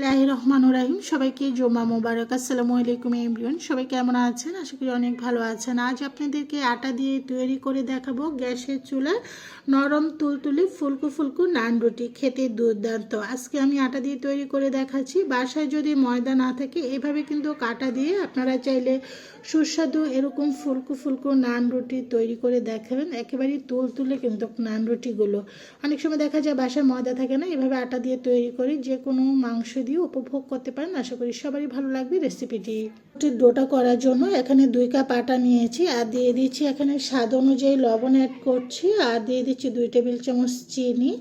লাহ রহমান রাহিম। সবাইকে জমা মোবারক। আসসালামু আলাইকুম এমরিয়ন সবাই কেমন আছেন? আশা করি অনেক ভালো আছেন। আজ আপনাদেরকে আটা দিয়ে তৈরি করে দেখাবো গ্যাসের চুলার নরম তুলতুলে ফুলকু ফুলকু নান রুটি, খেতে দুর্দান্ত। আজকে আমি আটা দিয়ে তৈরি করে দেখাচ্ছি। বাসায় যদি ময়দা না থাকে, এভাবে কিন্তু কাটা দিয়ে আপনারা চাইলে সুস্বাদু এরকম ফুলকু ফুলকু নান রুটি তৈরি করে দেখাবেন। একেবারেই তুলতুলে কিন্তু নান রুটিগুলো। অনেক সময় দেখা যায় বাসায় ময়দা থাকে না, এভাবে আটা দিয়ে তৈরি করি। যে কোনো মাংস দিয়ে উপভোগ করতে পারেন আশা করি সবারই ভালো লাগবে রেসিপিটি। রুটির ডোটা করার জন্য এখানে দুই কাপ আটা নিয়েছি আর দিয়ে দিচ্ছি এখানে স্বাদ অনুযায়ী লবণ অ্যাড করছি আর দিয়ে দিচ্ছি দুই টেবিল চামচ চিনি।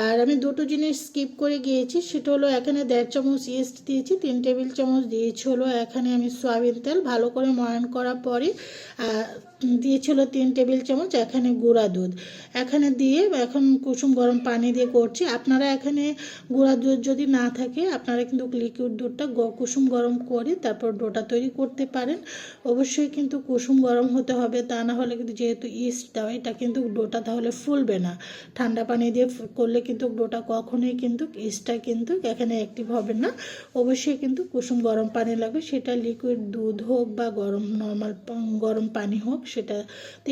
আর আমি দুটো জিনিস স্কিপ করে গিয়েছি, সেটা হলো এখানে দেড় চামচ ইস্ট দিয়েছি, তিন টেবিল চামচ দিয়েছি হলো এখানে আমি সয়াবিন তেল ভালো করে ময়ান করার পরে দিয়েছিল তিন টেবিল চামচ এখানে গুঁড়া দুধ। এখানে দিয়ে এখন কুসুম গরম পানি দিয়ে করছি। আপনারা এখানে গুঁড়া দুধ যদি না থাকে, আপনারা কিন্তু লিকুইড দুধটা কুসুম গরম করে তারপর ডোটা তৈরি করতে পারেন। অবশ্যই কিন্তু কুসুম গরম হতে হবে, তা না হলে কিন্তু যেহেতু ইস্ট দেওয়া এটা কিন্তু ডোটা তাহলে ফুলবে না। ঠান্ডা পানি দিয়ে করলে কিন্তু ডোটা কখনোই কিন্তু ইস্টটা কিন্তু এখানে অ্যাক্টিভ হবে না। অবশ্যই কিন্তু কুসুম গরম পানি লাগবে, সেটা লিকুইড দুধ হোক বা গরম নর্মাল গরম পানি হোক, সেটা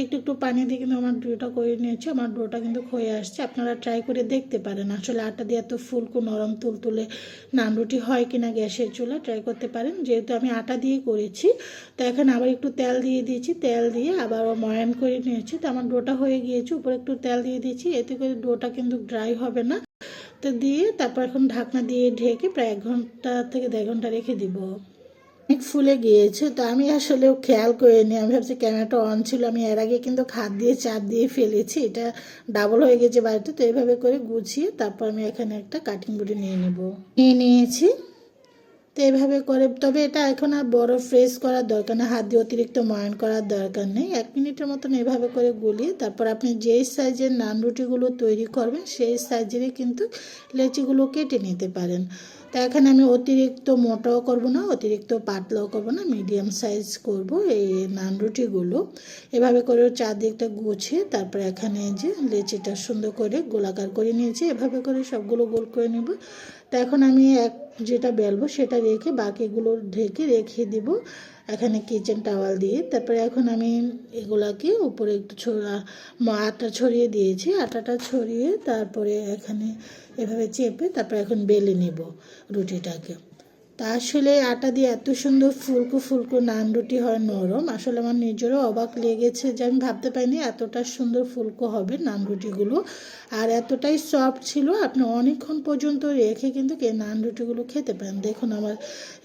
একটু একটু পানি দিয়ে কিন্তু আমার ডোটা করে নিয়েছি, আমার ডোটা কিন্তু হয়ে আসছে। আপনারা ট্রাই করে দেখতে পারেন, আসলে আটা দিয়ে এত ফুলকো নরম তুলতুলে নান রুটি হয় কিনা গ্যাসের চুলা ট্রাই করতে পারেন। যেহেতু আমি আটা দিয়ে করেছি। তো এখন আবার একটু তেল দিয়ে দিয়েছি। তেল দিয়ে আবার ময়ান করে নিয়েছি। তো আমার ডোটা হয়ে গিয়েছে। উপরে একটু তেল দিয়ে দিয়েছি। এতে করে ডোটা কিন্তু ড্রাই হবে না। তো দিয়ে তারপর এখন ঢাকনা দিয়ে ঢেকে প্রায় এক ঘণ্টা থেকে দেড় ঘণ্টা রেখে দিব। অনেক ফুলে গিয়েছে। তো আমি আসলে খেয়াল করে নি আমি ভাবছি ক্যামেরাটা অন ছিল। আমি এর আগে কিন্তু খাদ দিয়ে, চাপ দিয়ে ফেলেছি। এটা ডাবল হয়ে গেছে বাড়িতে। তো এইভাবে করে গুছিয়ে তারপর আমি এখানে একটা কাটিং বুটি নিয়ে নেব। নিয়ে নিয়েছি। তো এভাবে করে, তবে এটা এখন আর বড় ফ্রেশ করার দরকার নেই হাত দিয়ে অতিরিক্ত ময়ন করার দরকার নেই। এক মিনিটের মতন এভাবে করে গুলিয়ে তারপর আপনি যেই সাইজের নান রুটিগুলো তৈরি করবেন, সেই সাইজেরই কিন্তু লেচিগুলো কেটে নিতে পারেন। তো এখানে আমি অতিরিক্ত মোটাও করব না, অতিরিক্ত পাতলাও করব না মিডিয়াম সাইজ করব এই নান রুটিগুলো। এভাবে করে চারদিকটা গুছিয়ে তারপর এখানে যে লেচিটা সুন্দর করে গোলাকার করে নিয়েছি, এভাবে করে সবগুলো গোল করে নেব। তা এখন আমি এক যেটা বেলবো সেটা রেখে বাকিগুলো ঢেকে রেখে দিব। এখানে কিচেন টাওয়াল দিয়ে, তারপরে এখন আমি এগুলাকে উপরে একটু ছড়া আটা ছড়িয়ে দিয়েছি, আটাটা ছড়িয়ে তারপরে এখানে এভাবে চেপে তারপরে এখন বেলে নেব রুটিটাকে। তা আসলে আটা দিয়ে এত সুন্দর ফুলকো ফুলকো নান রুটি হয় নরম, আসলে আমার নিজেরও অবাক লেগেছে যে আমি ভাবতে পারিনি এতটা সুন্দর ফুলকো হবে নান রুটিগুলো। আর এতটাই সফট ছিল, আপনি অনেকক্ষণ পর্যন্ত রেখে কিন্তু কে নান রুটিগুলো খেতে পারেন। দেখুন আমার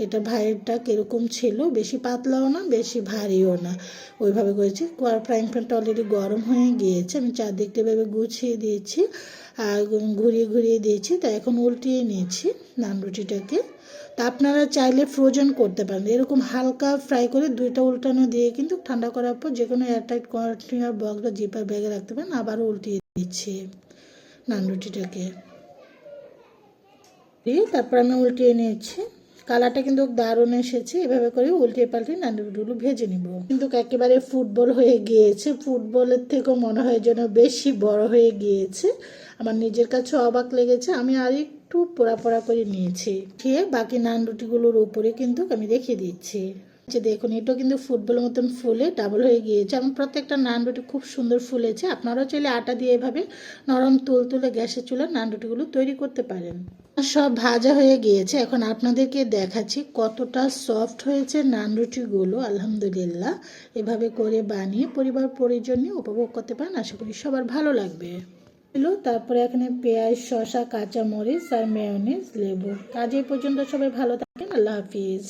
এটা ভাইয়েরটা কীরকম ছিল, বেশি পাতলাও না, বেশি ভারীও না। ওইভাবে করেছি ফ্রাইং প্যানটা অলরেডি গরম হয়ে গিয়েছে, আমি চারদিকটা এভাবে গুছিয়ে দিয়েছি আর ঘুরিয়ে ঘুরিয়ে দিয়েছি, তা এখন উল্টিয়ে নিয়েছি নান রুটিটাকে। তা আপনারা চাইলে ফ্রোজেন করতে পারেন। এরকম হালকা ফ্রাই করে দুইটা উল্টানো দিয়ে কিন্তু ঠান্ডা করার পর যে কোনো এয়ারটাইট কন্টেনার বক্স বা জিপার ব্যাগে রাখতে পারেন। আবারও উল্টিয়ে দিচ্ছি নান রুটিটাকে দিয়ে তারপর আমি উল্টিয়ে নিয়েছি। কালারটা কিন্তু দারুণ এসেছে। এভাবে করে উল্টিয়ে পাল্টিয়ে নান রুটিগুলো ভেজে নিব। কিন্তু একেবারে ফুটবল হয়ে গিয়েছে। ফুটবলের থেকেও মনে হয় যেন বেশি বড় হয়ে গিয়েছে। আমার নিজের কাছে অবাক লেগেছে। আমি আর একটু পোড়া পোড়া করে নিয়েছি। খেয়ে বাকি নান রুটিগুলোর উপরে কিন্তু আমি রেখে দিচ্ছি। যে দেখুন, এটাও কিন্তু ফুটবলের মতন ফুলে ডাবল হয়ে গিয়েছে। আমার প্রত্যেকটা নান রুটি খুব সুন্দর ফুলেছে। আপনারাও চাইলে আটা দিয়ে এভাবে নরম তুল তুলে গ্যাসের চুলার নান রুটিগুলো তৈরি করতে পারেন। সব ভাজা হয়ে গিয়েছে। এখন আপনাদেরকে দেখাচ্ছি কতটা সফট হয়েছে নান রুটিগুলো। আলহামদুলিল্লাহ। এভাবে করে বানিয়ে পরিবার পরিজন নিয়ে উপভোগ করতে পারেন। আশা করি সবার ভালো লাগবে। এলো তারপরে এখানে পেঁয়াজ, শসা, কাঁচামরিচ আর মেয়নিজ লেবু। কাজ এই পর্যন্ত সবাই ভালো থাকেন। আল্লাহ হাফিজ।